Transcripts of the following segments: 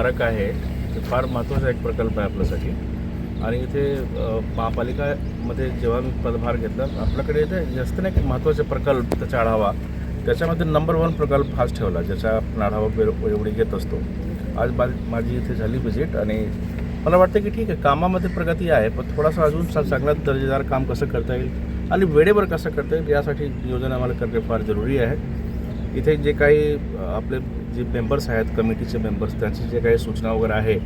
स्मारक आहे. ते फार महत्त्वाचा एक प्रकल्प आहे आपल्यासाठी. आणि इथे महापालिकामध्ये जेव्हा मी पदभार घेतला आपल्याकडे इथे जास्त नाही की महत्त्वाचे प्रकल्प त्याचा आढावा. त्याच्यामध्ये नंबर वन प्रकल्प हाच ठेवला ज्याचा आपण आढावा वेळ- एवढी घेत असतो. आज बा माझी इथे झाली व्हिजिट आणि मला वाटतं की ठीक आहे कामामध्ये प्रगती आहे पण थोडासा अजून चांगला दर्जेदार काम कसं करता येईल आणि वेळेवर कसं करता येईल यासाठी नियोजन आम्हाला करणे फार जरुरी आहे. इथे जे काही आपले जे मेंबर्स आहेत कमिटीचे मेंबर्स त्यांची जे काही सूचना वगैरे आहे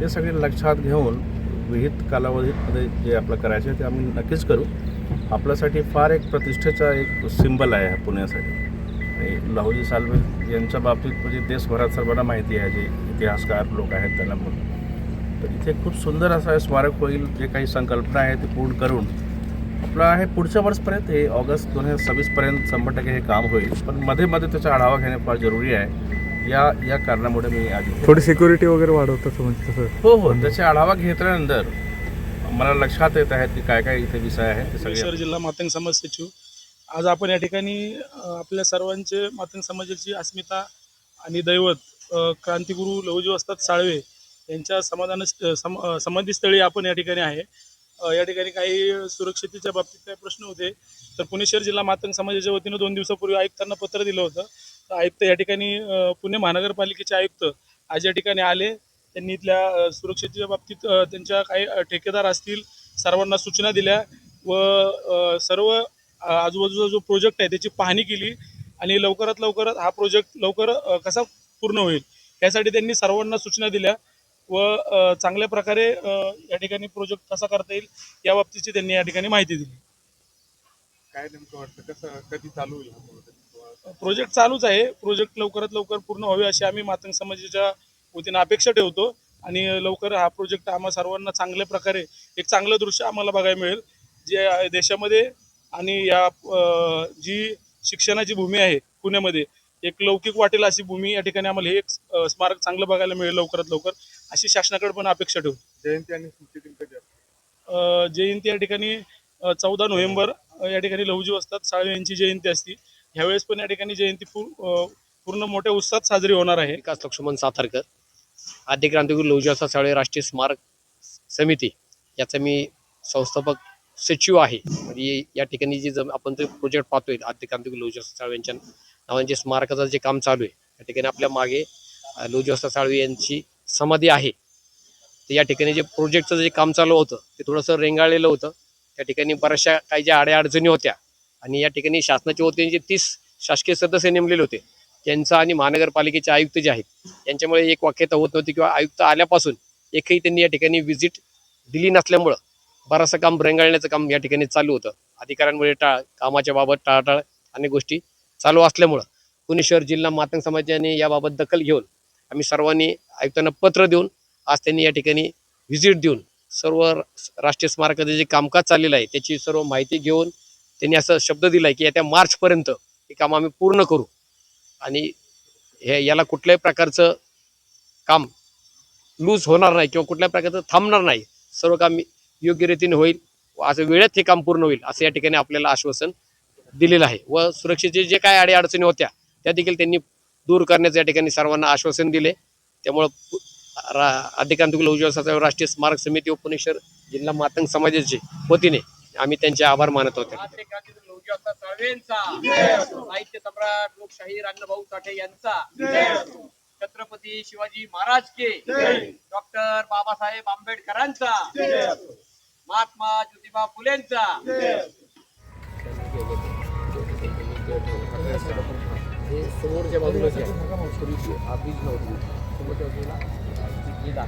ते सगळे लक्षात घेऊन विहित कालावधीमध्ये जे आपलं करायचं आहे ते आम्ही नक्कीच करू. आपल्यासाठी फार एक प्रतिष्ठेचा एक सिंबल आहे हा पुण्यासाठी. आणि लाहोजी सालवे यांच्या बाबतीत म्हणजे देशभरात सर्वांना माहिती आहे जे इतिहासकार लोक आहेत त्यांना म्हणून तर इथे खूप सुंदर असं स्मारक होईल जे काही संकल्पना आहे ते पूर्ण करून आपलं आहे पुढच्या वर्षपर्यंत हे ऑगस्ट दोन हजार सव्वीसपर्यंत शंभर टक्के हे काम होईल. पण मध्ये मध्ये त्याचा आढावा घेणे फार जरुरी आहे. या या कारणामुळे मी आधी थोडी सिक्युरिटी वगैरे वाढवतं म्हणजे हो हो. त्याचा आढावा घेतल्यानंतर मला लक्षात येत आहेत की काय काय इथे विषय आहेत ते श्री सगळे जिल्हा मातंग समाज सचिव. आज आपण या ठिकाणी आपल्या सर्वांचे मातंग समाजाची अस्मिता आणि दैवत क्रांतिगुरु लहुजी वस्ताद साळवे यांच्या समाधान सम समाधीस्थळी आपण या ठिकाणी आहे. या ठिकाणी काही सुरक्षितेच्या बाबतीत काही प्रश्न होते. तर पुणे शहर जिल्हा मातंग समाजाच्या वतीनं दोन दिवसापूर्वी आयुक्तांना पत्र दिलं होतं. तर आयुक्त या ठिकाणी पुणे महानगरपालिकेचे आयुक्त आज या ठिकाणी आले. त्यांनी इथल्या अ, सुरक्षेच्या बाबतीत त्यांच्या काही ठेकेदार असतील सर्वांना सूचना दिल्या व सर्व आजूबाजूचा जो प्रोजेक्ट आहे त्याची पाहणी केली आणि लवकरात लवकर हा प्रोजेक्ट लवकर कसा पूर्ण होईल यासाठी त्यांनी सर्वांना सूचना दिल्या. व चांगल्या प्रकारे या ठिकाणी प्रोजेक्ट कसा करता येईल या बाबतीची त्यांनी या ठिकाणी माहिती दिली. काय नेमकं वाटतं? कसं कधी चालू होईल हा project? प्रोजेक्ट चालूच आहे. प्रोजेक्ट लवकरात लवकर पूर्ण व्हावे अशी आम्ही मातंग समाजाच्या वतीनं अपेक्षा ठेवतो. आणि लवकर हा प्रोजेक्ट आम्हा सर्वांना चांगल्या प्रकारे एक चांगलं दृश्य आम्हाला बघायला मिळेल. जे देशामध्ये आणि या अ, जी शिक्षणाची भूमी आहे पुण्यामध्ये एक लौकिक वाटेल अशी भूमी या ठिकाणी आम्हाला हे एक स्मारक चांगलं बघायला मिळेल लवकरात लवकर. अशी शासनाकडे पण अपेक्षा ठेवतो जयंती आणि स्मृती दिन कधी असतो? अ, जयंती या ठिकाणी चौदा नोव्हेंबर या ठिकाणी लहुजी वस्तात साळवे यांची जयंती असते. ह्यावेळेस पण या ठिकाणी जयंती पूर्ण मोठ्या उत्साहात साजरी होणार आहे. विकास लक्ष्मण सातारकर आद्य क्रांतिगुरू लहुजी साळवे राष्ट्रीय स्मारक समिती याचा मी संस्थापक सचिव आहे. म्हणजे या ठिकाणी जे जम- आपण जे प्रोजेक्ट पाहतोय आद्य क्रांतिगुरू लहुजी साळवे यांच्या नावाने जे स्मारकाचं जे काम चालू आहे या ठिकाणी आपल्या मागे अं, साळवी यांची समाधी आहे. तर या ठिकाणी जे प्रोजेक्टचं जे काम चालू होतं ते थोडंसं रेंगाळलेलं होतं. त्या ठिकाणी बऱ्याचशा काही ज्या अडचणी होत्या आणि या ठिकाणी शासनाच्या वतीने जे तीस शासकीय सदस्य नेमलेले होते त्यांचा आणि महानगरपालिकेचे आयुक्त जे आहेत यांच्यामुळे एक वाक्यता होत नव्हती किंवा आयुक्त आल्यापासून एकही त्यांनी या ठिकाणी व्हिजिट दिली नसल्यामुळं बरंचसं काम रेंगाळण्याचं काम या ठिकाणी चालू होतं. अधिकाऱ्यांमुळे टाळ कामाच्या बाबत टाळाटाळ अनेक गोष्टी चालू असल्यामुळं पुणे शहर जिल्हा मातंग समाजाने याबाबत दखल घेऊन आम्ही सर्वांनी आयुक्तांना पत्र देऊन आज त्यांनी या ठिकाणी व्हिजिट देऊन सर्व राष्ट्रीय स्मारकाचं जे कामकाज चाललेलं आहे त्याची सर्व माहिती घेऊन त्यांनी असं शब्द दिला आहे की येत्या मार्चपर्यंत हे काम आम्ही पूर्ण करू. आणि हे याला कुठल्याही प्रकारचं काम लूज होणार नाही किंवा कुठल्याही प्रकारचं थांबणार नाही. सर्व काम योग्य रीतीने होईल व असं वेळेत हे काम पूर्ण होईल असं या ठिकाणी आपल्याला आश्वासन दिलेलं आहे व सुरक्षेचे जे काय अडीअडचणी होत्या त्या देखील त्यांनी दूर करण्याचं या ठिकाणी सर्वांना आश्वासन दिले. त्यामुळं पु- रा अधिकांतिक लहुजीवासाचा राष्ट्रीय स्मारक समिती व पुणे शहर जिल्हा मातंग समाजाचे वतीने आम्ही त्यांचे आभार मानत होते. साहित्य सम्राट लोकशाही अण्णाभाऊ साठे यांचा. छत्रपती शिवाजी महाराज के. डॉक्टर बाबासाहेब आंबेडकरांचा. महात्मा ज्योतिबा फुलेंचा. हे समोरच्या बाजूला जे आहे पूर्वीची आधीच नव्हती. समोरच्या बाजूला